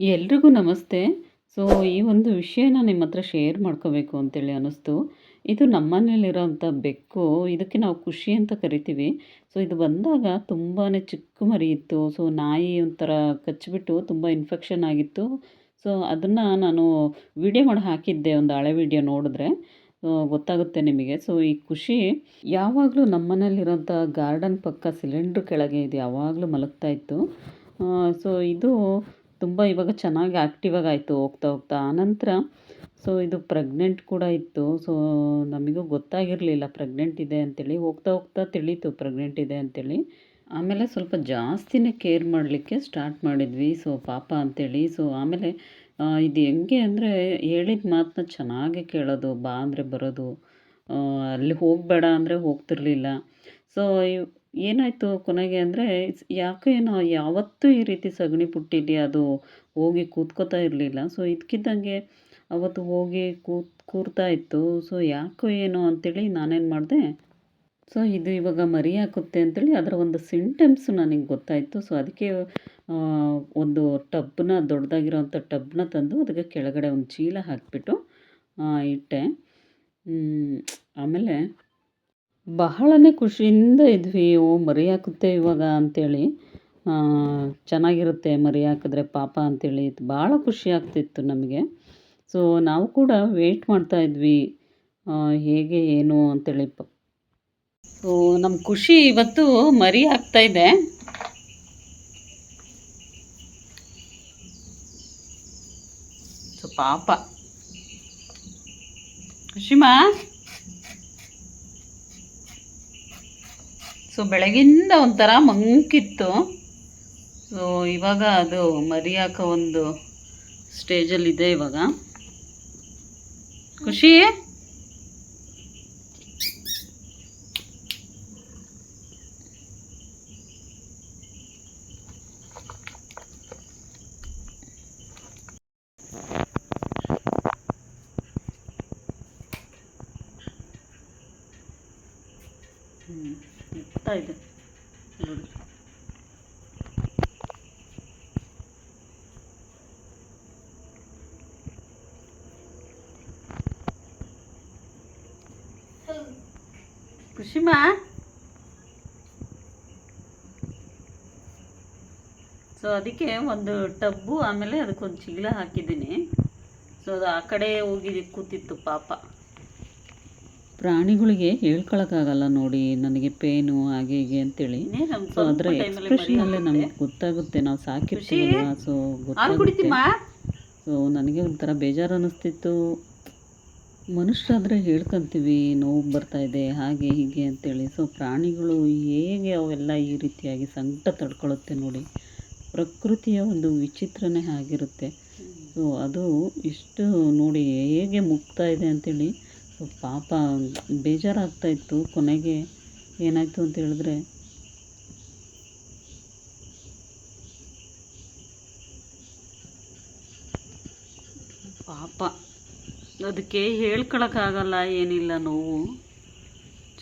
ಎಲ್ರಿಗೂ ನಮಸ್ತೆ. ಸೊ, ಈ ಒಂದು ವಿಷಯನ ನಿಮ್ಮ ಹತ್ರ ಶೇರ್ ಮಾಡ್ಕೋಬೇಕು ಅಂತೇಳಿ ಅನ್ನಿಸ್ತು. ಇದು ನಮ್ಮನೇಲಿರೋಂಥ ಬೆಕ್ಕು, ಇದಕ್ಕೆ ನಾವು ಖುಷಿ ಅಂತ ಕರಿತೀವಿ. ಸೊ, ಇದು ಬಂದಾಗ ತುಂಬಾ ಚಿಕ್ಕ ಮರಿ ಇತ್ತು. ಸೊ, ನಾಯಿ ಒಂಥರ ಕಚ್ಚಿಬಿಟ್ಟು ತುಂಬ ಇನ್ಫೆಕ್ಷನ್ ಆಗಿತ್ತು. ಸೊ, ಅದನ್ನು ನಾನು ವಿಡಿಯೋ ಮಾಡಿ ಹಾಕಿದ್ದೆ, ಒಂದು ಹಳೆ ವಿಡಿಯೋ ನೋಡಿದ್ರೆ. ಗೊತ್ತಾಗುತ್ತೆ ನಿಮಗೆ. ಸೊ, ಈ ಖುಷಿ ಯಾವಾಗಲೂ ನಮ್ಮನೇಲಿರೋಂಥ ಗಾರ್ಡನ್ ಪಕ್ಕ ಸಿಲಿಂಡ್ರ್ ಕೆಳಗೆ ಇದು ಯಾವಾಗಲೂ ಮಲಗ್ತಾ ಇತ್ತು. ಸೊ, ಇದು ತುಂಬ ಇವಾಗ ಚೆನ್ನಾಗಿ ಆ್ಯಕ್ಟಿವಾಗಿ ಆಯಿತು ಹೋಗ್ತಾ ಹೋಗ್ತಾ. ಆನಂತರ ಸೊ ಇದು ಪ್ರೆಗ್ನೆಂಟ್ ಕೂಡ ಇತ್ತು. ಸೊ ನಮಗೂ ಗೊತ್ತಾಗಿರಲಿಲ್ಲ ಪ್ರೆಗ್ನೆಂಟ್ ಇದೆ ಅಂತೇಳಿ. ಹೋಗ್ತಾ ಹೋಗ್ತಾ ತಿಳೀತು ಪ್ರೆಗ್ನೆಂಟ್ ಇದೆ ಅಂತೇಳಿ. ಆಮೇಲೆ ಸ್ವಲ್ಪ ಜಾಸ್ತಿನೇ ಕೇರ್ ಮಾಡಲಿಕ್ಕೆ ಸ್ಟಾರ್ಟ್ ಮಾಡಿದ್ವಿ. ಸೊ ಪಾಪ ಅಂತೇಳಿ. ಸೊ ಆಮೇಲೆ ಇದು ಹೆಂಗೆ ಅಂದರೆ ಹೇಳಿದ ಮಾತನ್ನ ಚೆನ್ನಾಗಿ ಕೇಳೋದು, ಬಾ ಅಂದರೆ ಬರೋದು. ಅಲ್ಲಿ ಹೋಗಬೇಡ ಅಂದರೆ ಹೋಗ್ತಿರ್ಲಿಲ್ಲ. ಸೊ ಏನಾಯಿತು ಕೊನೆಗೆ ಅಂದರೆ ಯಾಕೆ ಏನೋ ಯಾವತ್ತೂ ಈ ರೀತಿ ಸಗಣಿ ಪುಟ್ಟಿಲಿ ಅದು ಹೋಗಿ ಕೂತ್ಕೋತಾ ಇರಲಿಲ್ಲ. ಸೊ, ಇದ್ಕಿದ್ದಂಗೆ ಅವತ್ತು ಹೋಗಿ ಕೂತ್, ಕೂರ್ತಾ ಇತ್ತು. ಸೊ, ಯಾಕೋ ಏನೋ ಅಂಥೇಳಿ ನಾನೇನು ಮಾಡಿದೆ, ಸೊ, ಇದು ಇವಾಗ ಮರಿ ಹಾಕುತ್ತೆ ಅಂತೇಳಿ ಅದರ ಒಂದು ಸಿಂಟಮ್ಸ್ ನನಗೆ ಗೊತ್ತಾಯಿತು. ಸೊ, ಅದಕ್ಕೆ ಒಂದು ಟಬ್ನ ದೊಡ್ಡದಾಗಿರೋವಂಥ ಟಬ್ನ ತಂದು ಅದಕ್ಕೆ ಕೆಳಗಡೆ ಒಂದು ಚೀಲ ಹಾಕಿಬಿಟ್ಟು ಇಟ್ಟೆ. ಆಮೇಲೆ ಬಹಳನೇ ಖುಷಿಯಿಂದ ಇದ್ವಿ. ಓ ಮರಿ ಹಾಕುತ್ತೆ ಇವಾಗ ಅಂಥೇಳಿ ಚೆನ್ನಾಗಿರುತ್ತೆ ಮರಿ ಹಾಕಿದ್ರೆ ಪಾಪ ಅಂಥೇಳಿ ಭಾಳ ಖುಷಿ ಆಗ್ತಿತ್ತು ನಮಗೆ. ಸೊ ನಾವು ಕೂಡ ವೇಟ್ ಮಾಡ್ತಾ ಇದ್ವಿ. ಹೇಗೆ, ಏನು ಅಂತೇಳಿ. ಸೊ ನಮ್ಮ ಖುಷಿ ಇವತ್ತು ಮರಿ ಇದೆ. ಸೊ ಪಾಪ. ಖುಷಿಮಾ ಸೊ ಬೆಳಗಿಂದ ಒಂಥರ ಮಂಕಿತ್ತು. ಸೊ ಇವಾಗ ಅದು ಮರಿಯಾಕ ಒಂದು ಸ್ಟೇಜಲ್ಲಿದೆ ಇವಾಗ. ಖುಷಿ? ಇರ್ತಾ ಇದೆ. ನೋಡಿ. ಖುಷಿಮಾ ಸೊ ಅದಕ್ಕೆ ಒಂದು ಟಬ್ಬು, ಆಮೇಲೆ ಅದಕ್ಕೊಂದು ಚೀಲ ಹಾಕಿದ್ದೀನಿ. ಸೊ ಅದು ಆ ಕಡೆ ಹೋಗಿ ಕೂತಿತ್ತು ಪಾಪ. ಪ್ರಾಣಿಗಳಿಗೆ ಹೇಳ್ಕೊಳಕ್ಕಾಗಲ್ಲ ನೋಡಿ ನನಗೆ ಪೇನು ಹಾಗೆ ಹೀಗೆ ಅಂತೇಳಿ. ಸೊ ಅದರ ಎಕ್ಸ್ಪ್ರೆಷನಲ್ಲೇ ನಮಗೆ ಗೊತ್ತಾಗುತ್ತೆ ನಾವು ಸಾಕಿರ್ತೀವಲ್ವ? ಸೊ ಗೊತ್ತಾಗುತ್ತೆ. ಸೊ ನನಗೆ ಒಂಥರ ಬೇಜಾರು ಅನ್ನಿಸ್ತಿತ್ತು ಮನುಷ್ಯರಾದರೆ ಹೇಳ್ಕೊತೀವಿ ನೋವು ಇದೆ ಹಾಗೆ ಹೀಗೆ ಅಂತೇಳಿ. ಸೊ ಪ್ರಾಣಿಗಳು ಹೇಗೆ ಅವೆಲ್ಲ ಈ ರೀತಿಯಾಗಿ ಸಂಕಟ ತಡ್ಕೊಳ್ಳುತ್ತೆ ನೋಡಿ ಪ್ರಕೃತಿಯ ಒಂದು ವಿಚಿತ್ರನೇ ಆಗಿರುತ್ತೆ. ಸೊ ಅದು ಇಷ್ಟು ನೋಡಿ ಹೇಗೆ ಮುಗ್ತಾ ಇದೆ ಅಂತೇಳಿ ಪಾಪ ಬೇಜಾರಾಗ್ತಾಯಿತ್ತು ಕೊನೆಗೆ ಏನಾಯಿತು ಅಂತ ಹೇಳಿದ್ರೆ ಪಾಪ. ಅದಕ್ಕೆ ಹೇಳ್ಕೊಳಕ್ಕಾಗಲ್ಲ ಏನಿಲ್ಲ ನೋವು.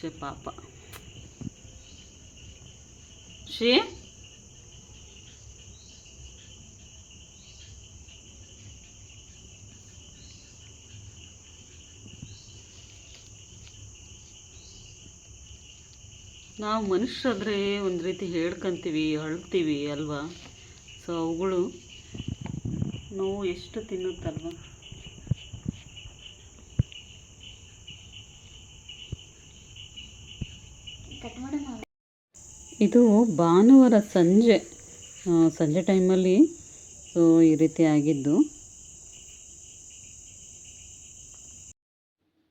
ಛೇ ಪಾಪ. ಶ್ರೀ ನಾವು ಮನುಷ್ಯರಾದರೆ ಒಂದು ರೀತಿ ಹೇಳ್ಕೊಂತೀವಿ, ಅಳ್ತೀವಿ ಅಲ್ವಾ? ಸೊ ಅವುಗಳು ನೋವು ಎಷ್ಟು ತಿನ್ನುತ್ತಲ್ವ? ಇದು ಭಾನುವಾರ ಸಂಜೆ ಸಂಜೆ ಟೈಮಲ್ಲಿ ಸೊ ಈ ರೀತಿ ಆಗಿದ್ದು.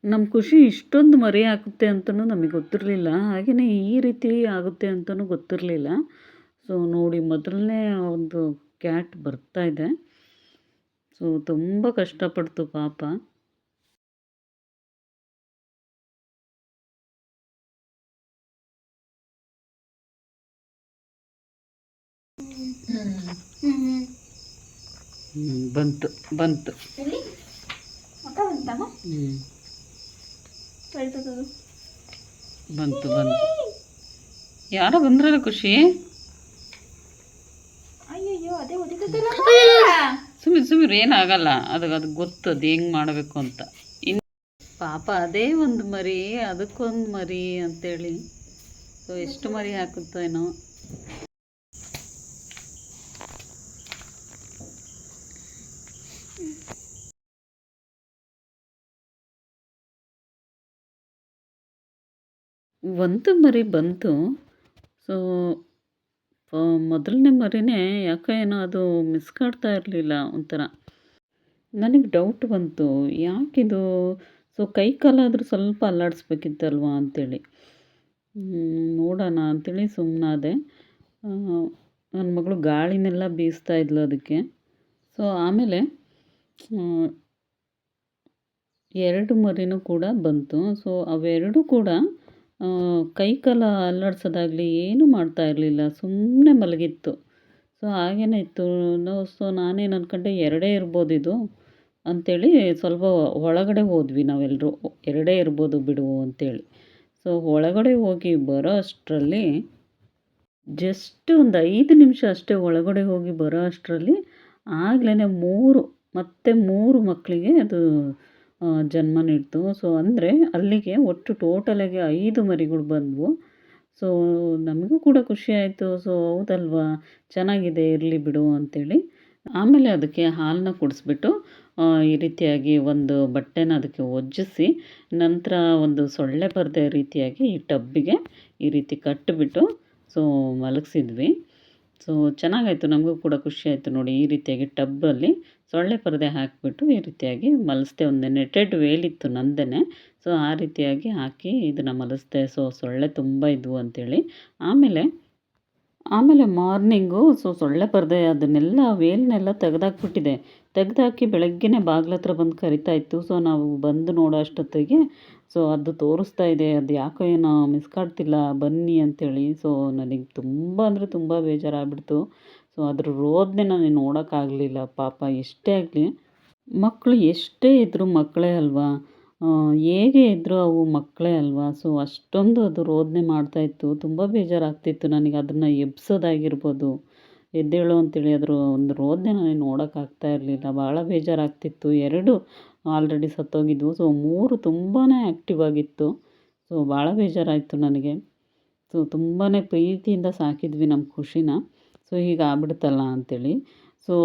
ನಮ್ಮ ಖುಷಿ ಇಷ್ಟೊಂದು ಮರೆ ಆಗುತ್ತೆ ಅಂತಲೂ ನಮಗೆ ಗೊತ್ತಿರಲಿಲ್ಲ. ಹಾಗೆಯೇ ಈ ರೀತಿ ಆಗುತ್ತೆ ಅಂತಲೂ ಗೊತ್ತಿರಲಿಲ್ಲ. ಸೊ ನೋಡಿ ಮೊದಲನೇ ಒಂದು ಕ್ಯಾಟ್ ಬರ್ತಾ ಇದೆ. ಸೊ ತುಂಬ ಕಷ್ಟಪಡ್ತು ಪಾಪ. ಬಂತು ಬಂತು. ಹ್ಞೂ ಬಂತು ಬಂತು. ಯಾರೋ ಬಂದ್ರಲ್ಲ ಖುಷಿ? ಅದೇ ಸುಮ್ಮನೆ ಏನಾಗಲ್ಲ. ಅದು ಅದು ಗೊತ್ತು ಅದು ಹೆಂಗೆ ಮಾಡಬೇಕು ಅಂತ. ಇನ್ನು ಪಾಪ ಅದೇ ಒಂದು ಮರಿ ಅದಕ್ಕೊಂದು ಮರಿ ಅಂತೇಳಿ. ಸೊ ಎಷ್ಟು ಮರಿ ಹಾಕುತ್ತೇನೋ ಏನೋ. ಒಂದು ಮರಿ ಬಂತು. ಸೊ ಮೊದಲನೇ ಮರಿನೇ ಯಾಕೆ ಏನೋ ಅದು ಮಿಸ್ ಕಾಡ್ತಾ ಇರಲಿಲ್ಲ ಒಂಥರ. ನನಗೆ ಡೌಟ್ ಬಂತು. ಯಾಕಿದು? ಸೊ ಕೈ ಕಾಲಾದರೂ ಸ್ವಲ್ಪ ಅಲ್ಲಾಡಿಸ್ಬೇಕಿತ್ತಲ್ವಾ ಅಂಥೇಳಿ ನೋಡೋಣ ಅಂಥೇಳಿ ಸುಮ್ಮನಾದೆ ನನ್ನ ಮಗಳು ಗಾಳಿನೆಲ್ಲ ಬೀಸ್ತಾ ಇದ್ಲು ಅದಕ್ಕೆ. ಸೊ ಆಮೇಲೆ ಎರಡು ಮರಿನೂ ಕೂಡ ಬಂತು. ಸೊ ಅವೆರಡೂ ಕೂಡ ಕೈ ಕಾಲ ಅಲ್ಲಾಡ್ಸೋದಾಗಲಿ ಏನೂ ಮಾಡ್ತಾ ಇರಲಿಲ್ಲ ಸುಮ್ಮನೆ ಮಲಗಿತ್ತು. ಸೊ ಹಾಗೇನೇ ಇತ್ತು. ಸೊ ನಾನೇನು ಅಂದ್ಕೊಂಡೆ ಎರಡೇ ಇರ್ಬೋದು ಇದು ಅಂಥೇಳಿ ಸ್ವಲ್ಪ ಒಳಗಡೆ ಹೋದ್ವಿ ನಾವೆಲ್ಲರೂ ಎರಡೇ ಇರ್ಬೋದು ಬಿಡು ಅಂಥೇಳಿ ಸೊ ಒಳಗಡೆ ಹೋಗಿ ಬರೋ ಅಷ್ಟರಲ್ಲಿ ಜಸ್ಟ್ ಒಂದು ಐದು ನಿಮಿಷ ಅಷ್ಟೇ ಒಳಗಡೆ ಹೋಗಿ ಬರೋ ಅಷ್ಟರಲ್ಲಿ ಆಗ್ಲೇ ಮೂರು, ಮತ್ತೆ ಮೂರು ಮಕ್ಕಳಿಗೆ ಅದು ಜನ್ಮ ನೀಡ್ತು ಸೊ ಅಂದರೆ ಅಲ್ಲಿಗೆ ಒಟ್ಟು ಟೋಟಲಾಗಿ ಐದು ಮರಿಗಳು ಬಂದವು. ಸೊ ನಮಗೂ ಕೂಡ ಖುಷಿ ಆಯಿತು. ಸೊ ಹೌದಲ್ವಾ? ಚೆನ್ನಾಗಿದೆ, ಇರಲಿ ಬಿಡು ಅಂತೇಳಿ. ಆಮೇಲೆ ಅದಕ್ಕೆ ಹಾಲನ್ನ ಕುಡಿಸ್ಬಿಟ್ಟು ಈ ರೀತಿಯಾಗಿ ಒಂದು ಬಟ್ಟೆನ ಅದಕ್ಕೆ ಒಜ್ಜಿಸಿ, ನಂತರ ಒಂದು ಸೊಳ್ಳೆ ಪರದೆ ರೀತಿಯಾಗಿ ಈ ಟಬ್ಬಿಗೆ ಈ ರೀತಿ ಕಟ್ಟಿಬಿಟ್ಟು ಸೊ ಮಲಗಿಸಿದ್ವಿ. ಸೊ ಚೆನ್ನಾಗಾಯಿತು. ನಮಗೂ ಕೂಡ ಖುಷಿಯಾಯಿತು ನೋಡಿ ಈ ರೀತಿಯಾಗಿ ಟಬ್ಬಲ್ಲಿ ಸೊಳ್ಳೆ ಪರದೆ ಹಾಕಿಬಿಟ್ಟು ಈ ರೀತಿಯಾಗಿ ಮಲಸ್ತೆ ಒಂದು ನೆಟೆಡ್ ವೇಲಿತ್ತು ನಂದೇ ಸೊ ಆ ರೀತಿಯಾಗಿ ಹಾಕಿ ಇದನ್ನು ಮಲಸ್ತೆ ಸೊ ಸೊಳ್ಳೆ ತುಂಬ ಇದ್ವು ಅಂಥೇಳಿ ಆಮೇಲೆ ಆಮೇಲೆ ಮಾರ್ನಿಂಗು, ಸೊ ಸೊಳ್ಳೆ ಪರದೆ ಅದನ್ನೆಲ್ಲ ವೇಲ್ನೆಲ್ಲ ತೆಗೆದಾಕ್ಬಿಟ್ಟಿದೆ. ತೆಗೆದಾಕಿ ಬೆಳಗ್ಗೆನೇ ಬಾಗ್ಲ ಹತ್ರ ಬಂದು ಕರಿತಾ ಇತ್ತು ಸೊ ನಾವು ಬಂದು ನೋಡೋ ಅಷ್ಟೊತ್ತಿಗೆ, ಸೊ ಅದು ತೋರಿಸ್ತಾ ಇದೆ. ಅದು ಯಾಕೋ ಏನೋ ಮಿಸ್ ಕಾಡ್ತಿಲ್ಲ ಬನ್ನಿ ಅಂಥೇಳಿ ಸೊ ನನಗೆ ತುಂಬ ಅಂದರೆ ತುಂಬ ಬೇಜಾರಾಗ್ಬಿಡ್ತು. ಸೊ ಅದ್ರ ರೋದನೆ ನಾನು ನೋಡೋಕ್ಕಾಗಲಿಲ್ಲ. ಪಾಪ ಎಷ್ಟೇ ಆಗಲಿ ಮಕ್ಕಳು ಎಷ್ಟೇ ಇದ್ದರೂ ಮಕ್ಕಳೇ ಅಲ್ವಾ? ಹೇಗೆ ಇದ್ದರೂ ಅವು ಮಕ್ಕಳೇ ಅಲ್ವಾ? ಸೊ ಅಷ್ಟೊಂದು ಅದು ರೋದನೆ ಮಾಡ್ತಾಯಿತ್ತು ತುಂಬ ಬೇಜಾರಾಗ್ತಿತ್ತು ನನಗೆ ಅದನ್ನು ಎಬ್ಸೋದಾಗಿರ್ಬೋದು. ಎದ್ದೇಳು ಅಂತೇಳಿ ಅದರ ಒಂದು ರೋದನೆ ನನಗೆ ನೋಡೋಕ್ಕಾಗ್ತಾ ಇರಲಿಲ್ಲ. ಭಾಳ ಬೇಜಾರಾಗ್ತಿತ್ತು. ಎರಡು ಆಲ್ರೆಡಿ ಸತ್ತೋಗಿದ್ವು. ಸೊ ಮೂರು ತುಂಬಾ ಆ್ಯಕ್ಟಿವ್ ಆಗಿತ್ತು. ಸೊ ಭಾಳ ಬೇಜಾರಾಯಿತು ನನಗೆ. ಸೊ ತುಂಬಾ ಪ್ರೀತಿಯಿಂದ ಸಾಕಿದ್ವಿ ನಮ್ಮ ಖುಷಿನ. ಸೊ ಹೀಗೆ ಆಗ್ಬಿಡ್ತಲ್ಲ ಅಂಥೇಳಿ ಸೊ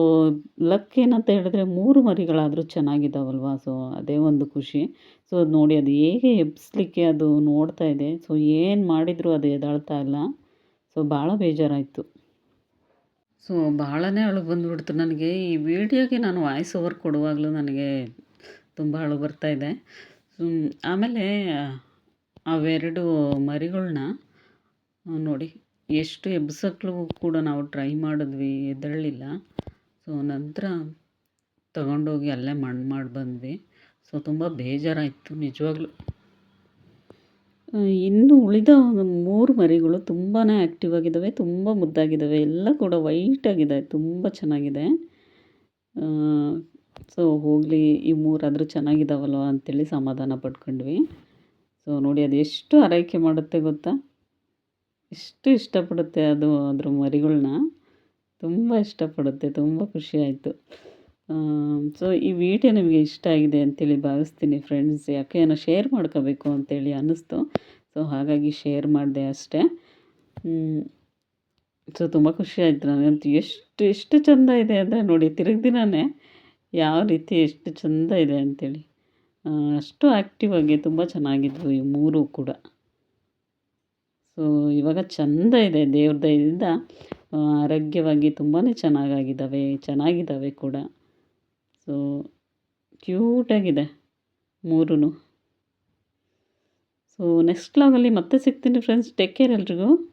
ಲಕ್ ಏನಂತ ಹೇಳಿದ್ರೆ ಮೂರು ಮರಿಗಳಾದರೂ ಚೆನ್ನಾಗಿದ್ದಾವಲ್ವ? ಸೊ ಅದೇ ಒಂದು ಖುಷಿ. ಸೊ ಅದು ನೋಡಿ ಅದು ಹೇಗೆ ಎಬ್ಬಿಸ್ಲಿಕ್ಕೆ ಅದು ನೋಡ್ತಾ ಇದೆ. ಸೊ ಏನು ಮಾಡಿದರೂ ಅದು ಎದಾಳ್ತಾ ಇಲ್ಲ. ಸೊ ಭಾಳ ಬೇಜಾರಾಯಿತು. ಸೊ ಭಾಳನೇ ಅಳು ಬಂದುಬಿಡ್ತು ನನಗೆ. ಈ ವಿಡಿಯೋಗೆ ನಾನು ವಾಯ್ಸ್ ಓವರ್ ಕೊಡುವಾಗಲೂ ನನಗೆ ತುಂಬ ಅಳು ಬರ್ತಾ ಇದೆ. ಸೊ ಆಮೇಲೆ ಅವೆರಡು ಮರಿಗಳನ್ನ ನೋಡಿ. ಎಷ್ಟು ಎಬ್ಸಕ್ಕೂ ಕೂಡ ನಾವು ಟ್ರೈ ಮಾಡಿದ್ವಿ, ಎದ್ದೇಳಲಿಲ್ಲ. ಸೊ ನಂತರ ತಗೊಂಡೋಗಿ ಅಲ್ಲೇ ಮಣ್ಣು ಮಾಡಿ ಬಂದ್ವಿ. ಸೊ ತುಂಬ ಬೇಜಾರಾಯಿತು, ನಿಜವಾಗ್ಲೂ. ಇನ್ನು ಉಳಿದ ಮೂರು ಮರಿಗಳು ತುಂಬಾ ಆ್ಯಕ್ಟಿವ್ ಆಗಿದ್ದಾವೆ ತುಂಬ ಮುದ್ದಾಗಿದ್ದಾವೆ ಎಲ್ಲ ಕೂಡ ವೈಟಾಗಿದೆ ತುಂಬ ಚೆನ್ನಾಗಿದೆ. ಸೊ ಹೋಗಲಿ, ಈ ಮೂರಾದರೂ ಚೆನ್ನಾಗಿದ್ದಾವಲ್ವ ಅಂಥೇಳಿ ಸಮಾಧಾನ ಪಡ್ಕೊಂಡ್ವಿ ಸೊ ನೋಡಿ, ಅದು ಎಷ್ಟು ಆರೈಕೆ ಮಾಡುತ್ತೆ ಗೊತ್ತಾ? ಎಷ್ಟು ಇಷ್ಟಪಡುತ್ತೆ ಅದು ಅದ್ರ ಮರಿಗಳನ್ನ ತುಂಬ ಇಷ್ಟಪಡುತ್ತೆ, ತುಂಬ ಖುಷಿ ಆಯಿತು. ಸೊ ಈ ವಿಡಿಯೋ ನಿಮಗೆ ಇಷ್ಟ ಆಗಿದೆ ಅಂತೇಳಿ ಭಾವಿಸ್ತೀನಿ ಫ್ರೆಂಡ್ಸ್ ಯಾಕೆ ಏನೋ ಶೇರ್ ಮಾಡ್ಕೋಬೇಕು ಅಂತೇಳಿ ಅನ್ನಿಸ್ತು. ಸೊ ಹಾಗಾಗಿ ಶೇರ್ ಮಾಡಿದೆ ಅಷ್ಟೇ. ಸೊ ತುಂಬ ಖುಷಿ ಆಯಿತು ನನಗಂತೂ. ಎಷ್ಟು ಎಷ್ಟು ಚೆಂದ ಇದೆ ಅಂದರೆ ನೋಡಿ ತಿರುಗ್ದಿನೇ ಯಾವ ರೀತಿ ಎಷ್ಟು ಚೆಂದ ಇದೆ ಅಂಥೇಳಿ ಅಷ್ಟು ಆ್ಯಕ್ಟಿವ್ ಆಗಿ ತುಂಬ ಚೆನ್ನಾಗಿದ್ವು ಈ ಮೂರು ಕೂಡ. ಸೊ, ಇವಾಗ ಚೆಂದ ಇದೆ ದೇವ್ರ ದಯದಿಂದ. ಆರೋಗ್ಯವಾಗಿ ತುಂಬಾ ಚೆನ್ನಾಗಾಗಿದ್ದಾವೆ, ಚೆನ್ನಾಗಿದ್ದಾವೆ ಕೂಡ. ಸೊ, ಕ್ಯೂಟಾಗಿದೆ ಮೂರೂ ಸೊ ನೆಕ್ಸ್ಟ್ ವ್ಲಾಗಲ್ಲಿ ಮತ್ತೆ ಸಿಗ್ತೀನಿ ಫ್ರೆಂಡ್ಸ್ ಟೇಕ್ ಕೇರ್ ಎಲ್ರಿಗೂ.